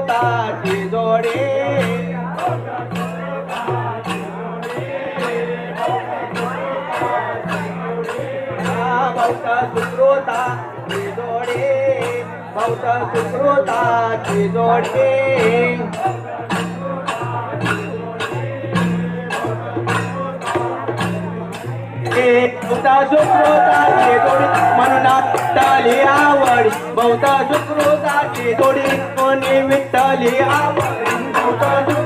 ताची जोडे. भौता सुश्रोता जोडे. भौता सुश्रोताची जोडे. भौता सुश्रोताची जोडे. म्हणून विठ्ठली आवड. बहुता बहुत जाती थोडी कोणी विठ्ठली आवड. बहुता बहुत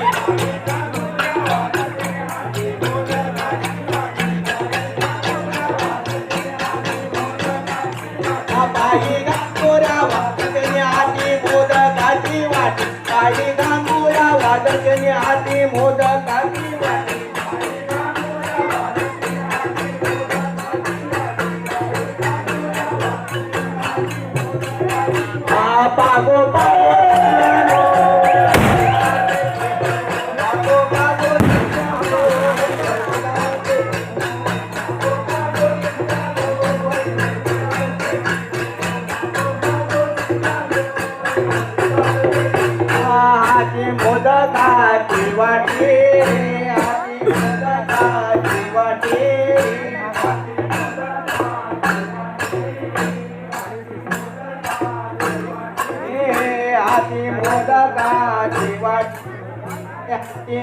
ती मोदकाची वाटी.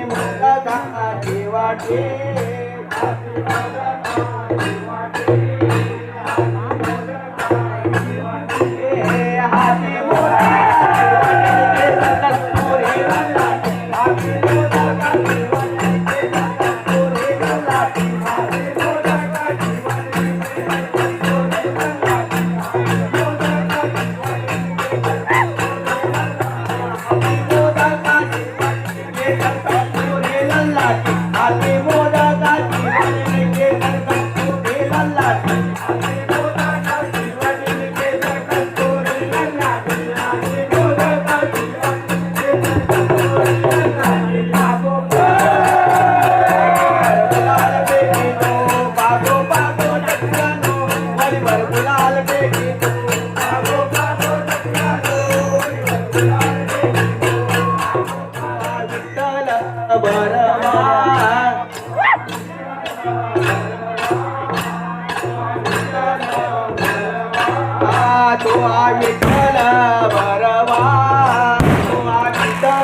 मोदकाची वाटी.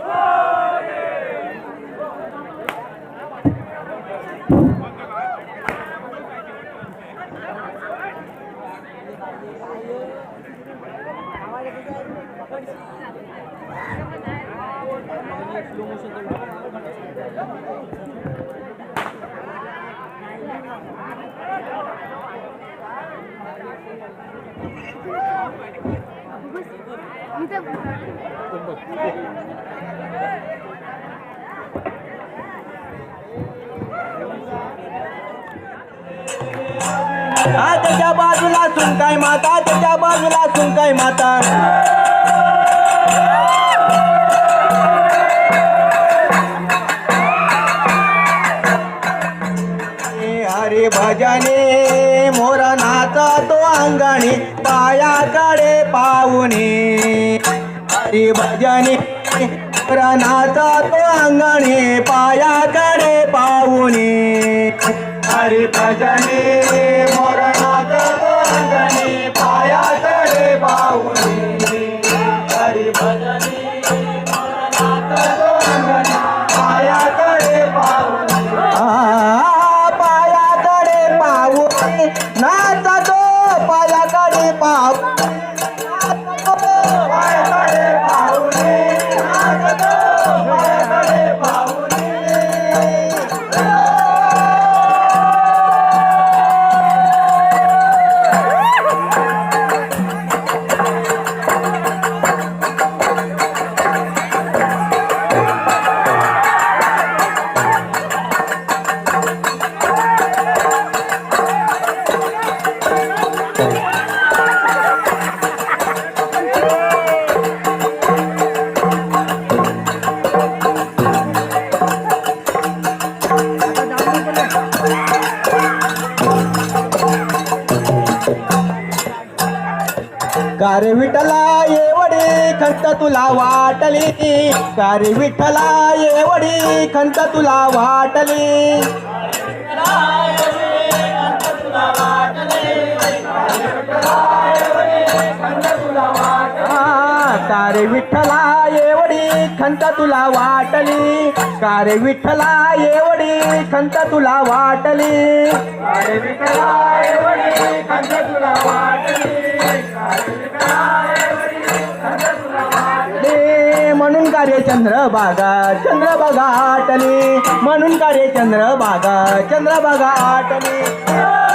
Go! 아, 이제 뭐. हा त्याच्या बाजूला सुनकाय माता त्याच्या बाजूला सुनकाय माता? अरे भजने मोरा नाचा तो अंगणी पायाकडे पाहुणे. हरी भजने मोरा नाचा तो अंगणी पायाकडे पाहुणे. हरी भजने। अरे विठला येवडे एवढी खंत तुला वाटली. अरे विठला एवढी खंत तुला वाटली. हा, कारे विठ्ठला एवढी खंत तुला वाटली. कारे विठ्ठला एवढी खंत तुला वाटली. कारे विठ्ठला एवढी खंत तुला वाटली. म्हणून कार्य चंद्रभागा चंद्रभागा आटली म्हणून कार्य चंद्र बागा चंद्र बागा आटली